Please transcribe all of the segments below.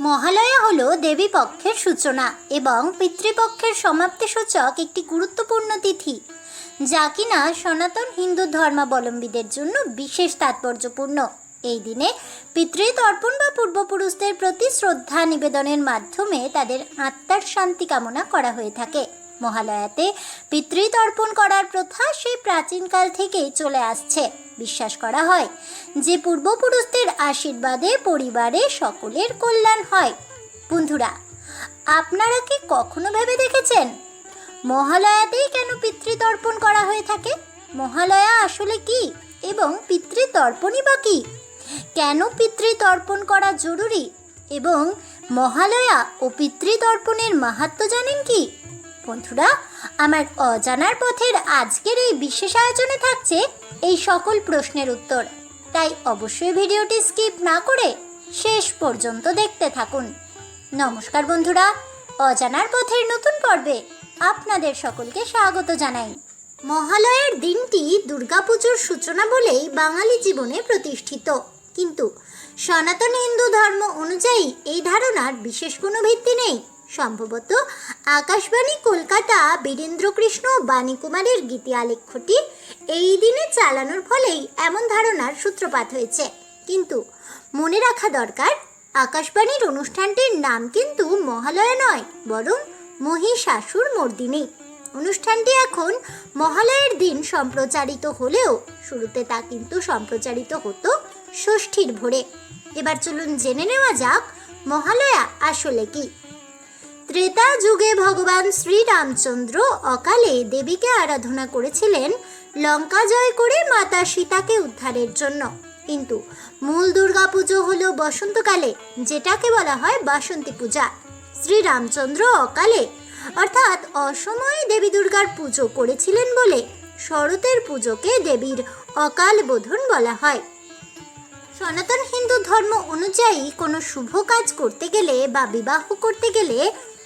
মহালয়া হল দেবী পক্ষের সূচনা এবং পিতৃপক্ষের সমাপ্তি সূচক একটি গুরুত্বপূর্ণ তিথি, যা কিনা সনাতন হিন্দু ধর্মাবলম্বীদের জন্য বিশেষ তাৎপর্যপূর্ণ। এই দিনে পিতৃ তর্পণ বা পূর্বপুরুষদের প্রতি শ্রদ্ধা নিবেদনের মাধ্যমে তাদের আত্মার শান্তি কামনা করা হয়ে থাকে। মহালয়াতে পিতৃতর্পণ করার প্রথা সেই প্রাচীনকাল থেকেই চলে আসছে। বিশ্বাস করা হয় যে পূর্বপুরুষদের আশীর্বাদে পরিবারে সকলের কল্যাণ হয়। বন্ধুরা, আপনারা কি কখনো ভেবে দেখেছেন মহালয়াতেই কেন পিতৃতর্পণ করা হয়ে থাকে? মহালয়া আসলে কি এবং পিতৃতর্পণই বা কি? কেন পিতৃতর্পণ করা জরুরি এবং মহালয়া ও পিতৃতর্পণের মাহাত্ম জানেন কি? বন্ধুরা, আমার অজানার পথের আজকের এই বিশেষ আয়োজনে থাকছে এই সকল প্রশ্নের উত্তর। তাই অবশ্যই ভিডিওটি স্কিপ না করে শেষ পর্যন্ত দেখতে থাকুন। নমস্কার বন্ধুরা, অজানার পথের নতুন পর্বে আপনাদের সকলকে স্বাগত জানাই। মহালয়ার দিনটি দুর্গাপুজোর সূচনা বলেই বাঙালি জীবনে প্রতিষ্ঠিত। কিন্তু সনাতন হিন্দু ধর্ম অনুযায়ী এই ধারণার বিশেষ কোনো ভিত্তি নেই। সম্ভবত আকাশবাণী কলকাতা বীরেন্দ্রকৃষ্ণ বাণীকুমারের গীতি আলেখ্যটি এই দিনে চালানোর ফলেই এমন ধারণার সূত্রপাত হয়েছে। কিন্তু মনে রাখা দরকার, আকাশবাণীর অনুষ্ঠানটির নাম কিন্তু মহালয়া নয়, বরং মহিষাসুর মর্দিনী। অনুষ্ঠানটি এখন মহালয়ের দিন সম্প্রচারিত হলেও শুরুতে তা কিন্তু সম্প্রচারিত হতো ষষ্ঠীর ভোরে। এবার চলুন জেনে নেওয়া যাক মহালয়া আসলে কি। ত্রেতা যুগে ভগবান শ্রীরামচন্দ্র অকালে দেবীকে আরাধনা করেছিলেন লঙ্কা জয় করে মাতা সীতাকে উদ্ধারের জন্য। কিন্তু মূল দুর্গাপুজো হল বসন্তকালে, যেটাকে বলা হয় বাসন্তী পূজা। শ্রীরামচন্দ্র অকালে, অর্থাৎ অসময়ে দেবী দুর্গার পুজো করেছিলেন বলে শরতের পুজোকে দেবীর অকাল বোধন বলা হয়। সনাতন হিন্দু ধর্ম অনুযায়ী কোনো শুভ কাজ করতে গেলে বা বিবাহ করতে গেলে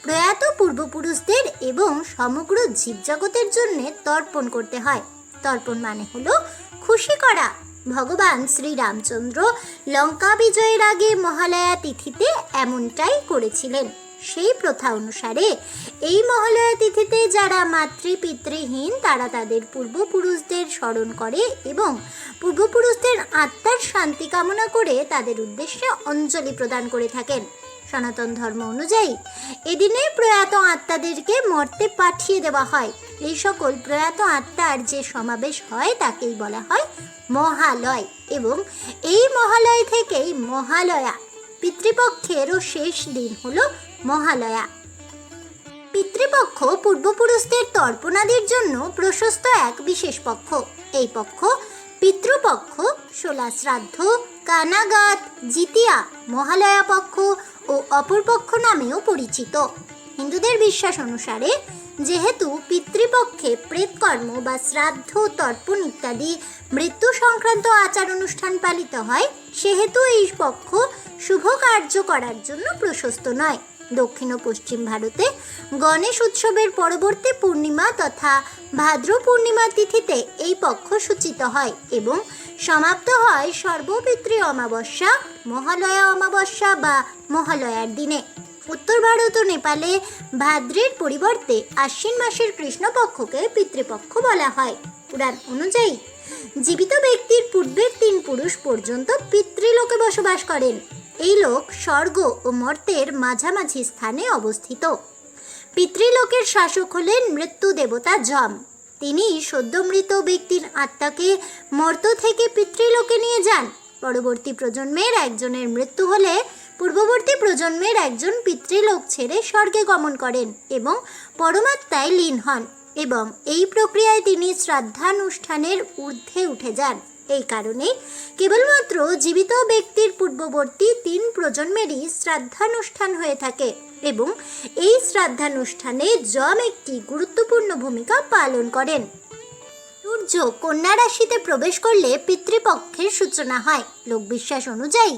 প্রয়াত পূর্বপুরুষদের এবং সমগ্র জীবজগতের জন্য তর্পণ করতে হয়। তর্পণ মানে হলো খুশি করা। ভগবান শ্রীরামচন্দ্র লঙ্কা বিজয়ের আগে মহালয়া তিথিতে এমনটাই করেছিলেন। সেই প্রথা অনুসারে এই মহালয়া তিথিতে যারা মাতৃপিতৃহীন, তারা তাদের পূর্বপুরুষদের স্মরণ করে এবং পূর্বপুরুষদের আত্মার শান্তি কামনা করে তাদের উদ্দেশ্যে অঞ্জলি প্রদান করে থাকেন। সনাতন ধর্ম অনুযায়ী, এদিনে প্রয়াত আত্মাদেরকে মর্তে পাঠিয়ে দেওয়া হয়। এই সকল প্রয়াত আত্মার যে সমাবেশ হয়, তাকেই বলা হয় মহালয় এবং এই মহালয় থেকেই মহালয়া। পিতৃপক্ষেরও শেষ দিন হলো মহালয়া। পিতৃপক্ষ পূর্বপুরুষদের তর্পণাদির জন্য প্রশস্ত এক বিশেষ পক্ষ। এই পক্ষ পিতৃপক্ষ শোলা শ্রাদ্ধ কানাগাত জিতিয়া, মহালয়া পক্ষ ও অপরপক্ষ নামেও পরিচিত। হিন্দুদের বিশ্বাস অনুসারে যেহেতু পিতৃপক্ষে প্রেতকর্ম বা শ্রাদ্ধ, তর্পণ ইত্যাদি মৃত্যু সংক্রান্ত আচার অনুষ্ঠান পালিত হয়, সেহেতু এই পক্ষ শুভ কার্য করার জন্য প্রশস্ত নয়। দক্ষিণ ও পশ্চিম ভারতে গণেশ উৎসবের পরবর্তী পূর্ণিমা তথা ভাদ্র পূর্ণিমা তিথিতে এই পক্ষ সূচিত হয় এবং সমাপ্ত হয় সর্বপিতৃ অমাবস্যা, মহালয়া অমাবস্যা বা মহালয়ার দিনে। উত্তর ভারত ও নেপালে ভাদ্রের পরিবর্তে আশ্বিন মাসের কৃষ্ণপক্ষকে পিতৃপক্ষ বলা হয়। পুরাণ অনুযায়ী, জীবিত ব্যক্তির পূর্বের তিন পুরুষ পর্যন্ত পিতৃলোকে বসবাস করেন। এই লোক স্বর্গ ও মর্তের মাঝামাঝি স্থানে অবস্থিত। পিতৃলোকের শাসক হলেন মৃত্যু দেবতা যম। তিনি সদ্য মৃত ব্যক্তির আত্মাকে মর্ত থেকে পিতৃলোকে নিয়ে যান। পরবর্তী প্রজন্মের একজনের মৃত্যু হলে পূর্ববর্তী প্রজন্মের একজন পিতৃলোক ছেড়ে স্বর্গে গমন করেন এবং পরমাত্মায় লীন হন এবং এই প্রক্রিয়ায় তিনি শ্রাদ্ধানুষ্ঠানের ঊর্ধ্বে উঠে যান। এই কারণে কেবলমাত্র জীবিত ব্যক্তির পূর্ববর্তী তিন প্রজন্মেরই শ্রাদ্ধানুষ্ঠান হয়ে থাকে এবং এই শ্রাদ্ধানুষ্ঠানে যম একটি গুরুত্বপূর্ণ ভূমিকা পালন করেন। সূর্য কন্যা রাশিতে প্রবেশ করলে পিতৃপক্ষের সূচনা হয়। লোকবিশ্বাস অনুযায়ী,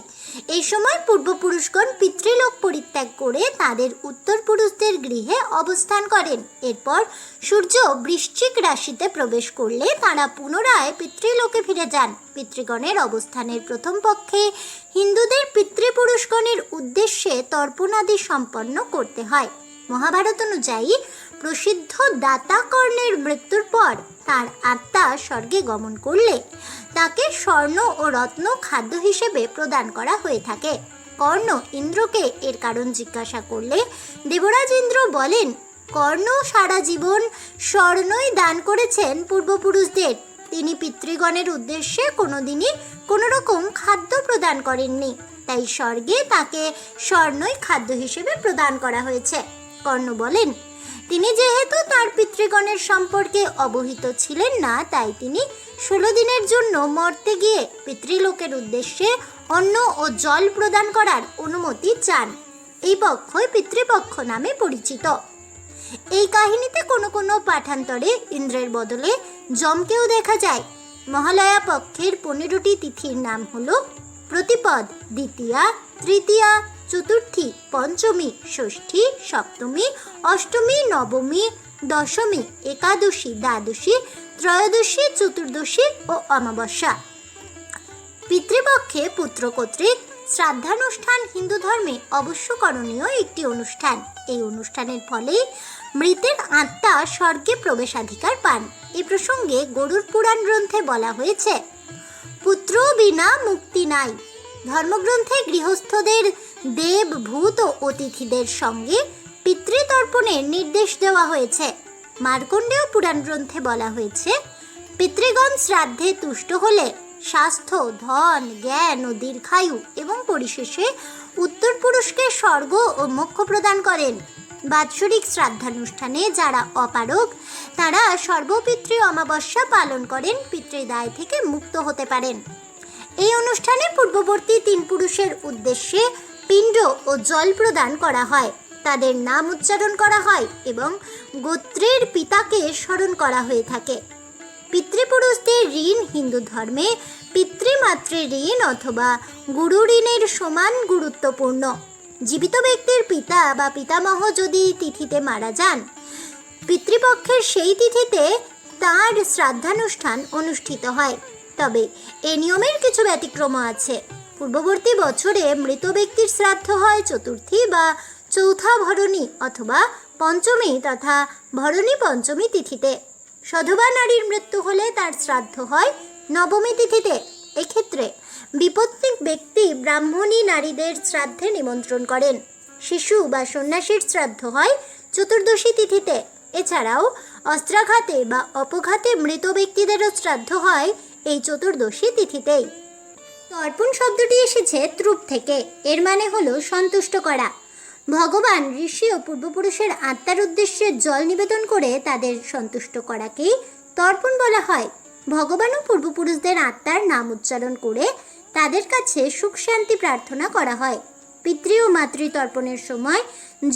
এই সময় পূর্বপুরুষগণ পিতৃলোক পরিত্যাগ করে তাদের উত্তর পুরুষদের গৃহে অবস্থান করেন। এরপর সূর্য বৃশ্চিক রাশিতে প্রবেশ করলে তারা পুনরায় পিতৃলোকে ফিরে যান। পিতৃগণের অবস্থানের প্রথম পক্ষে হিন্দুদের পিতৃপুরুষগণের উদ্দেশ্যে তর্পণাদি সম্পন্ন করতে হয়। মহাভারত অনুযায়ী প্রসিদ্ধ দাতা কর্ণের মৃত্যুর পর তার আত্মা স্বর্গে গমন করলে তাকে স্বর্ণ ও রত্ন খাদ্য হিসেবে প্রদান করা হয়ে থাকে। কর্ণ ইন্দ্রকে এর কারণ জিজ্ঞাসা করলে দেবরাজ ইন্দ্র বলেন, কর্ণ সারা জীবন স্বর্ণই দান করেছেন পূর্বপুরুষদের। তিনি পিতৃগণের উদ্দেশ্যে কোনোদিনই কোনো রকম খাদ্য প্রদান করেননি। তাই স্বর্গে তাকে স্বর্ণই খাদ্য হিসেবে প্রদান করা হয়েছে। কর্ণ বলেন তিনি যেহেতু তার পিতৃগণের সম্পর্কে অবহিত ছিলেন না, তাই তিনি ষোলো দিনের জন্য মর্তে গিয়ে পিতৃলোকের উদ্দেশ্যে অন্ন ও জল প্রদান করার অনুমতি চান। এই পক্ষই পিতৃপক্ষ নামে পরিচিত। এই কাহিনীতে কোনো কোনো পাঠান্তরে ইন্দ্রের বদলে যমকেও দেখা যায়। মহালয়া পক্ষের পনেরোটি তিথির নাম হলো প্রতিপদ, দ্বিতীয়া, তৃতীয়া চতুর্থী, পঞ্চমী, ষষ্ঠী, সপ্তমী, অষ্টমী, নবমী, দশমী, একাদশী, দ্বাদশী, ত্রয়োদশী, চতুর্দশী ও অমাবস্যা। পিতৃপক্ষে পুত্র কর্তৃক শ্রাদ্ধানুষ্ঠান হিন্দু ধর্মে অবশ্য করণীয় একটি অনুষ্ঠান। এই অনুষ্ঠানের ফলে মৃতের আত্মা স্বর্গে প্রবেশাধিকার পান। এই প্রসঙ্গে গরুর পুরাণ গ্রন্থে বলা হয়েছে পুত্র বিনা মুক্তি নাই। ধর্মগ্রন্থে গৃহস্থদের দেব ভূত ও অতিথিদের সঙ্গে পিতৃতর্পণের নির্দেশ দেওয়া হয়েছে। মার্কণ্ডেয় পুরাণ গ্রন্থে বলা হয়েছে, পিতৃগণ শ্রাদ্ধে তুষ্ট হলে স্বাস্থ্য, ধন, জ্ঞান ও দীর্ঘায়ু এবং পরিশেষে উত্তর পুরুষকে স্বর্গ ও মোক্ষ প্রদান করেন। বাৎসরিক শ্রাদ্ধানুষ্ঠানে যারা অপারগ, তারা সর্বপিতৃ অমাবস্যা পালন করেন, পিতৃদায় থেকে মুক্ত হতে পারেন। এই অনুষ্ঠানে পূর্ববর্তী তিন পুরুষের উদ্দেশ্যে পিণ্ড ও জল প্রদান করা হয়। তাদের নাম উচ্চারণ করা হয় এবং গোত্রের পিতাকে স্মরণ করা হয়ে থাকে। পিতৃপুরুষদের ঋণ হিন্দু ধর্মে পিতৃমাতৃ ঋণ অথবা গুরু ঋণের সমান গুরুত্বপূর্ণ। জীবিত ব্যক্তির পিতা বা পিতামহ যদি তিথিতে মারা যান, পিতৃপক্ষের সেই তিথিতে তার শ্রাদ্ধানুষ্ঠান অনুষ্ঠিত হয়। তবে এ নিয়মের কিছু ব্যতিক্রম আছে। পূর্ববর্তী বছরে মৃত ব্যক্তির শ্রাদ্ধ হয় চতুর্থী বা চৌথা ভরণী অথবা পঞ্চমী তথা ভরণী পঞ্চমী তিথিতে। সধবা নারীর মৃত্যু হলে তার শ্রাদ্ধ হয় নবমী তিথিতে। এক্ষেত্রে বিপত্তিক ব্যক্তি ব্রাহ্মণী নারীদের শ্রাদ্ধে নিমন্ত্রণ করেন। শিশু বা সন্ন্যাসীর শ্রাদ্ধ হয় চতুর্দশী তিথিতে। এছাড়াও অস্ত্রাঘাতে বা অপঘাতে মৃত ব্যক্তিদেরও শ্রাদ্ধ হয় এই চতুর্দশী তিথিতেই। তর্পণ শব্দটি এসেছে ত্রুপ থেকে। এর মানে হলো সন্তুষ্ট করা। ভগবান ঋষি ও পূর্বপুরুষের আত্মার উদ্দেশ্যে জল নিবেদন করে তাদের সন্তুষ্ট করাকেই তর্পণ বলা হয়। ভগবান ও পূর্বপুরুষদের আত্মার নাম উচ্চারণ করে তাদের কাছে সুখ শান্তি প্রার্থনা করা হয়। পিতৃ ও মাতৃ তর্পণের সময়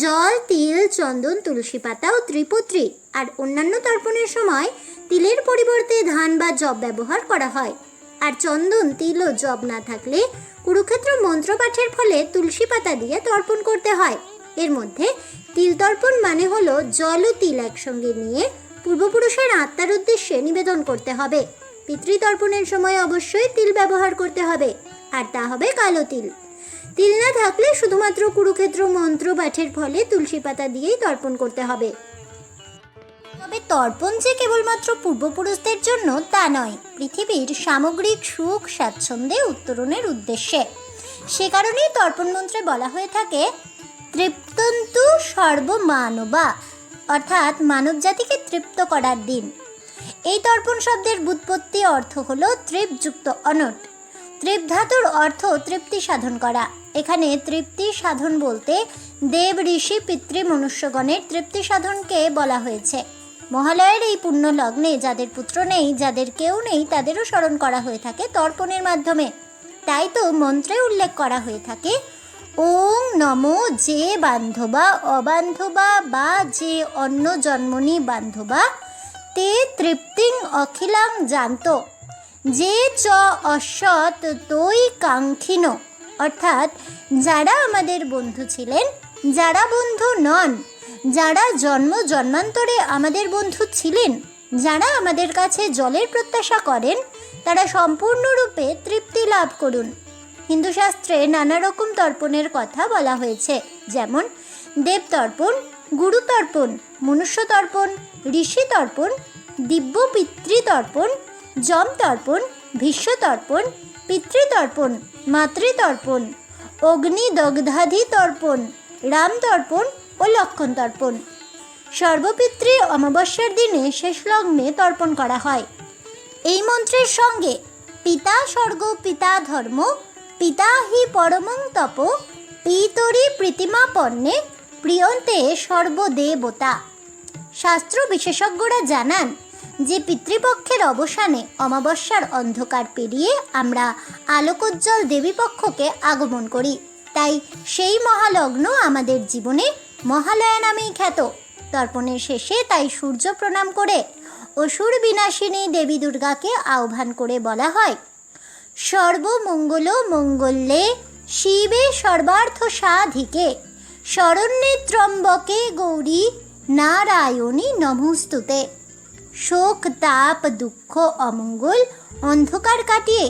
জল, তিল, চন্দন, তুলসী পাতা ও ত্রিপুত্রী আর অন্যান্য তর্পণের সময় তিলের পরিবর্তে ধান বা জব ব্যবহার করা হয়। আর চন্দন, তিল ও জব না থাকলে কুরুক্ষেত্র মন্ত্রপাঠের ফলে তুলসী পাতা দিয়ে তর্পণ করতে হয়। এর মধ্যে তিল তর্পণ মানে হলো জল ও তিল একসঙ্গে নিয়ে পূর্বপুরুষের আত্মার উদ্দেশ্যে নিবেদন করতে হবে। পিতৃতর্পণের সময় অবশ্যই তিল ব্যবহার করতে হবে, আর তা হবে কালো তিল। তিল না থাকলে শুধুমাত্র কুরুক্ষেত্র মন্ত্র পাঠের ফলে তুলসী পাতা দিয়েই তর্পণ করতে হবে। তবে তর্পণ যে কেবলমাত্র পূর্বপুরুষদের জন্য তা নয়, পৃথিবীর সামগ্রিক সুখ, স্বাচ্ছন্দ্যে উত্তরণের উদ্দেশ্যে। সে কারণেই তর্পণ মন্ত্রে বলা হয়ে থাকে, তৃপ্তন্তু সর্বমানবা অর্থাৎ মানব জাতিকে তৃপ্ত করার দিন। এই তর্পণ শব্দের বুৎপত্তি অর্থ হলো তৃপযুক্ত অনট। তৃপ ধাতুর অর্থ তৃপ্তি সাধন করা। এখানে তৃপ্তি সাধন বলতে দেব, ঋষি, পিতৃ, মনুষ্যগণের তৃপ্তি সাধনকে বলা হয়েছে। মহালয়ের এই পুণ্য লগ্নে যাদের পুত্র নেই, যাদের কেউ নেই, তাদেরও স্মরণ করা হয়ে থাকে তর্পণের মাধ্যমে। তাই তো মন্ত্রে উল্লেখ করা হয়ে থাকে, ওং নমো যে বান্ধবা অবান্ধবা বা যে অন্য জন্মনি বান্ধবা, তে তৃপ্তিং অখিলাং জানত। যে চ অসৎ তৈ কাঙ্ক্ষিন। অর্থাৎ, যারা আমাদের বন্ধু ছিলেন, যারা বন্ধু নন যারা জন্ম জন্মান্তরে আমাদের বন্ধু ছিলেন, যারা আমাদের কাছে জলের প্রত্যাশা করেন, তারা সম্পূর্ণরূপে তৃপ্তি লাভ করুন। হিন্দু শাস্ত্রে নানা রকম তর্পণের কথা বলা হয়েছে, যেমন দেব তর্পণ, গুরু তর্পণ, মনুষ্য তর্পণ, ঋষি তর্পণ, দিব্য পিতৃতর্পণ যম তর্পণ, ভীষ্ম তর্পণ পিতৃতর্পণ মাতৃতর্পণ অগ্নি দগ্ধাধি তর্পণ, রাম তর্পণ ও লক্ষণ তর্পণ। সর্বপিতৃ অমাবস্যার দিনে শেষ লগ্নে তর্পণ করা হয়। এই মন্ত্রের সঙ্গে পিতা স্বর্গ, পিতা ধর্ম, পিতা হি পরমং তপ, পিতরি প্রীতিমা পণ্যে প্রিয়ন্তে সর্বদেবতা। শাস্ত্র বিশেষজ্ঞরা জানান যে পিতৃপক্ষের অবসানে অমাবস্যার অন্ধকার পেরিয়ে আমরা আলোকোজ্জ্বল দেবীপক্ষকে আগমন করি। তাই সেই মহালগ্ন আমাদের জীবনে মহালয়া নামেই খ্যাত। তর্পণের শেষে তাই সূর্য প্রণাম করে অসুর বিনাশিনী দেবী দুর্গাকে আহ্বান করে বলা হয়, সর্বমঙ্গল মঙ্গলে শিবে সর্বার্থ সাধিকে শরণ্যে ত্রম্বকে গৌরী নারায়ণী নমস্তুতে। শোক, তাপ, দুঃখ, অমঙ্গল অন্ধকার কাটিয়ে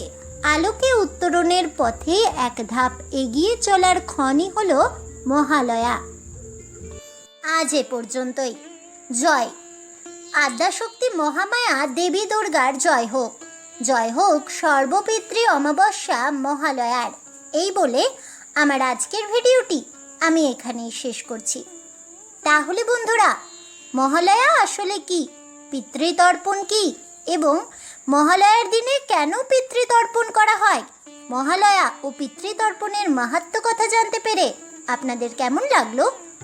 আলোকে উত্তরণের পথে এক ধাপ এগিয়ে চলার ক্ষণই হল মহালয়া। আজ এ পর্যন্তই। জয়। আদ্যাশক্তি মহামায়া দেবী দুর্গার জয় হোক। জয় হোক সর্বপিতৃ অমাবস্যা মহালয়ার। এই বলে আমার আজকের ভিডিওটি আমি এখানেই শেষ করছি। তাহলে বন্ধুরা, মহালয়া আসলে কি? পিতৃতর্পণ কি? এবং মহালয়ার দিনে কেন পিতৃতর্পণ করা হয়? মহালয়া ও পিতৃতর্পণের মাহাত্ম্য কথা জানতে পেরে আপনাদের কেমন লাগল?